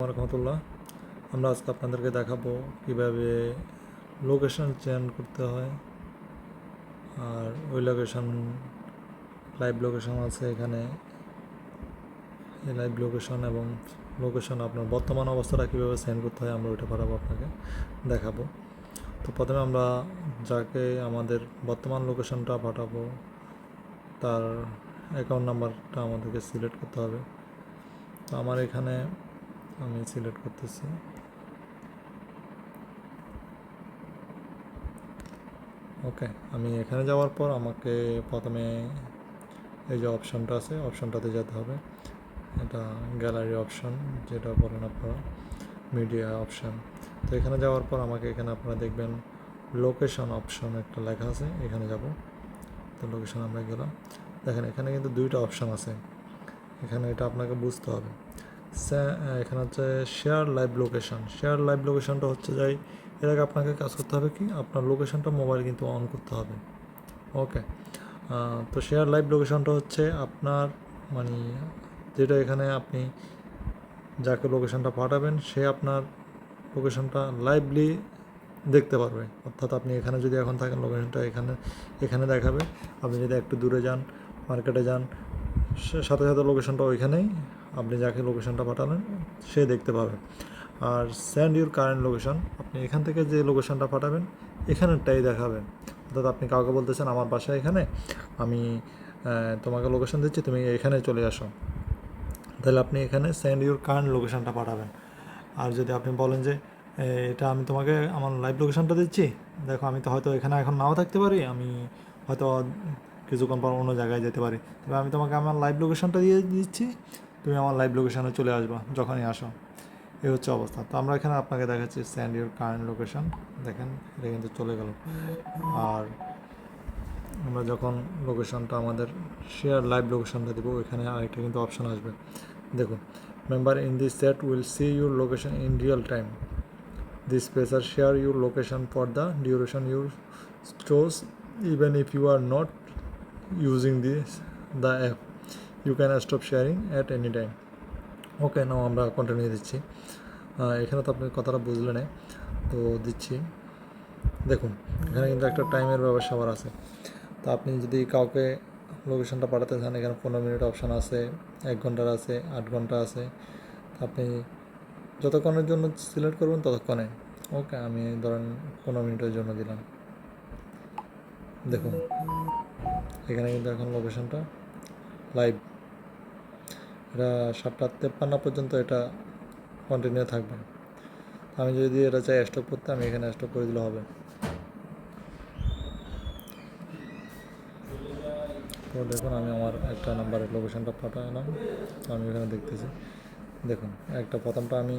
রহমতুল্লাহ, আমরা আজকে আপনাদেরকে দেখাবো কীভাবে লোকেশন চেঞ্জ করতে হয়। আর ওই লোকেশন লাইভ লোকেশন আছে এখানে। এই লাইভ লোকেশন এবং লোকেশন আপনার বর্তমান অবস্থাটা কীভাবে সেন্ড করতে হয় আমরা ওইটা পাঠাবো আপনাকে দেখাবো। তো প্রথমে আমরা যাকে আমাদের বর্তমান লোকেশনটা পাঠাবো, তার অ্যাকাউন্ট নাম্বারটা আমাদেরকে সিলেক্ট করতে হবে। তো আমার এখানে আমি সিলেক্ট করতেছি। ওকে আমি এখানে যাওয়ার পর আমাকে প্রথমে এই যে অপশনটা আছে অপশনটাতে যেতে হবে। এটা গ্যালারি অপশন যেটা বলেন আপনারা মিডিয়া অপশন তো এখানে যাওয়ার পর আমাকে এখানে আপনারা দেখবেন লোকেশন অপশন একটা লেখা আছে, এখানে যাব। তো লোকেশন আমরা গেলাম। দেখেন, এখানে কিন্তু দুইটা অপশন আছে। এখানে এটা আপনাকে বুঝতে হবে। এখানে হচ্ছে share live location share live লোকেশনটা হচ্ছে যাই এর আগে আপনাকে কাজ করতে হবে কি? আপনার লোকেশনটা মোবাইল কিন্তু অন করতে হবে। ওকে তো শেয়ার লাইভ লোকেশনটা হচ্ছে আপনার মানে যেটা এখানে আপনি যাকে লোকেশনটা পাঠাবেন, সে আপনার লোকেশনটা লাইভলি দেখতে পারবে। অর্থাৎ আপনি এখানে যদি এখন থাকেন লোকেশনটা এখানে এখানে দেখাবে। আপনি যদি একটু দূরে যান মার্কেটে যান সাথে সাথে লোকেশনটা ওইখানেই আপনি যাকে লোকেশনটা পাঠালেন, সে দেখতে পাবে। আর স্যান্ড ইউর কারেন্ট লোকেশন আপনি এখান থেকে যে লোকেশনটা পাঠাবেন, এখানেরটাই দেখাবে অর্থাৎ আপনি কাউকে বলতেছেন, আমার বাসা এখানে, আমি তোমাকে লোকেশন দিচ্ছি, তুমি এখানে চলে আসো। তাহলে আপনি এখানে স্যান্ড ইউর কারেন্ট লোকেশনটা পাঠাবেন। আর যদি আপনি বলেন যে এটা আমি তোমাকে আমার লাইভ লোকেশনটা দিচ্ছি, দেখো আমি তো হয়তো এখানে এখন নাও থাকতে পারি, আমি হয়তো কিছুক্ষণ পর অন্য জায়গায় যেতে পারি, তবে আমি তোমাকে আমার লাইভ লোকেশনটা দিয়ে দিচ্ছি। তুমি আমার লাইভ লোকেশানে চলে আসবা, যখনই আসো। এই হচ্ছে অবস্থা। তো আমরা এখানে আপনাকে দেখাচ্ছি স্যান্ড ইউর কারেন্ট লোকেশন দেখেন, এটা কিন্তু চলে গেল। আর আমরা যখন লোকেশনটা আমাদের শেয়ার লাইভ লোকেশনটা দেবো, ওইখানে আরেকটা কিন্তু অপশন আসবে। দেখুন member in this set will see your location in real time this pacer share your location for the duration your stores even if you are not using this the app you can stop sharing at any time okay now আমরা continue দিচ্ছি। এখানে তো আপনি কথাটা বুঝলেন তো দিচ্ছি। দেখুন, এখানে কিন্তু একটা টাইমের ব্যবস্থা আবার আছে। তো আপনি যদি কাউকে লোকেশনটা পাঠাতে চান, এখানে পনেরো মিনিট অপশান আছে, এক ঘণ্টার আছে, আট ঘণ্টা আছে। আপনি যতক্ষণের জন্য সিলেক্ট করবেন, ততক্ষণে। ওকে আমি ধরেন পনেরো মিনিটের জন্য দিলাম। দেখুন, এখানে কিন্তু এখন লোকেশনটা লাইভ এটা সাতটা তেপ্পান্ন পর্যন্ত এটা কন্টিনিউ থাকবে। আমি যদি এটা চাই স্টপ করতে, আমি এখানে স্টপ করে দিলে হবে। তো দেখুন, আমি আমার একটা নাম্বারের লোকেশনটা পাঠালাম আমি এখানে দেখতেছি। দেখুন, একটা প্রথমটা আমি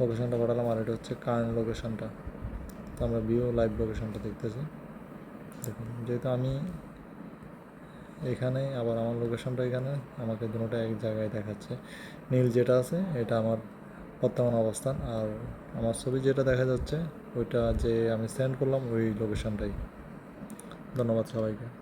লোকেশনটা পাঠালাম আর এটা হচ্ছে কারেন্ট লোকেশনটা তো আমরা ভিউ লাইভ লোকেশনটা দেখতেছি। দেখুন, যেহেতু আমি এখানে, আবার আমার লোকেশনটা এখানে। আমাকে দুটোটা এক জায়গায় দেখাচ্ছে। নীল যেটা আছে, এটা আমার বর্তমান অবস্থান। আর আমার ছবি যেটা দেখা যাচ্ছে, ওইটা যে আমি সেন্ড করলাম, ওই লোকেশনটাই ধন্যবাদ সবাইকে।